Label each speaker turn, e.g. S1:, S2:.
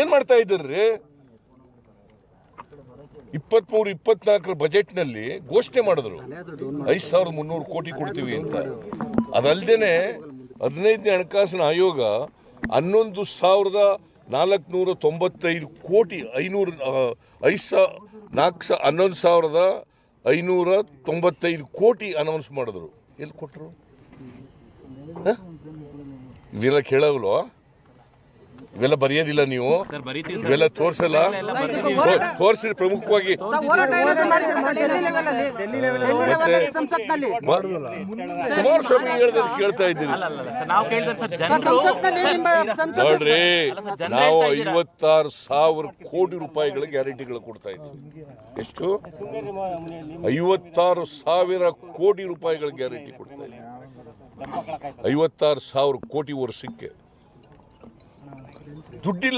S1: ಏನ್ ಮಾಡ್ತಾ ಇದ್ದೀರಿ ಇಪ್ಪತ್ಮೂರು, ಇಪ್ಪತ್ನಾಲ್ಕರ ಬಜೆಟ್ನಲ್ಲಿ ಘೋಷಣೆ ಮಾಡಿದ್ರು. ಐದು ಸಾವಿರದ ಮುನ್ನೂರು ಕೋಟಿ ಕೊಡ್ತೀವಿ ಅಂತ. ಅದಲ್ಲದೆ ಹದಿನೈದನೇ ಹಣಕಾಸಿನ ಆಯೋಗ ಹನ್ನೊಂದು ಸಾವಿರದ ನಾಲ್ಕುನೂರ ತೊಂಬತ್ತೈದು ಕೋಟಿ ಐನೂರು ಐದು ಸಾ, ನಾಲ್ಕು ಸಾ, ಹನ್ನೊಂದು ಸಾವಿರದ ಐನೂರ ತೊಂಬತ್ತೈದು ಕೋಟಿ ಅನೌನ್ಸ್ ಮಾಡಿದ್ರು. ಎಲ್ಲಿ ಕೊಟ್ಟರು ಇದೆಲ್ಲ ಕೇಳಲ್ವಾ ಇವೆಲ್ಲ ಬರೆಯೋದಿಲ್ಲ ನೀವು. ಇವೆಲ್ಲ ತೋರಿಸಲ್ಲ. ತೋರಿಸಿ ಪ್ರಮುಖವಾಗಿ. ಕುಮಾರಸ್ವಾಮಿ ಕೇಳ್ತಾ
S2: ಇದ್ದೀನಿ.
S1: ನೋಡ್ರಿ ನಾವು? ಐವತ್ತಾರು ಸಾವಿರ ಕೋಟಿ ರೂಪಾಯಿಗಳ ಗ್ಯಾರಂಟಿಗಳು ಕೊಡ್ತಾ ಇದ್ದೀವಿ. ಎಷ್ಟು? ಐವತ್ತಾರು ಸಾವಿರ ಕೋಟಿ ರೂಪಾಯಿಗಳ ಗ್ಯಾರಂಟಿ ಕೊಡ್ತಾ ಇದ್ದೀವಿ. ಐವತ್ತಾರು ಸಾವಿರ ಕೋಟಿ ವರ್ಷಕ್ಕೆ. ದುಡ್ಡಿಲ್ಲ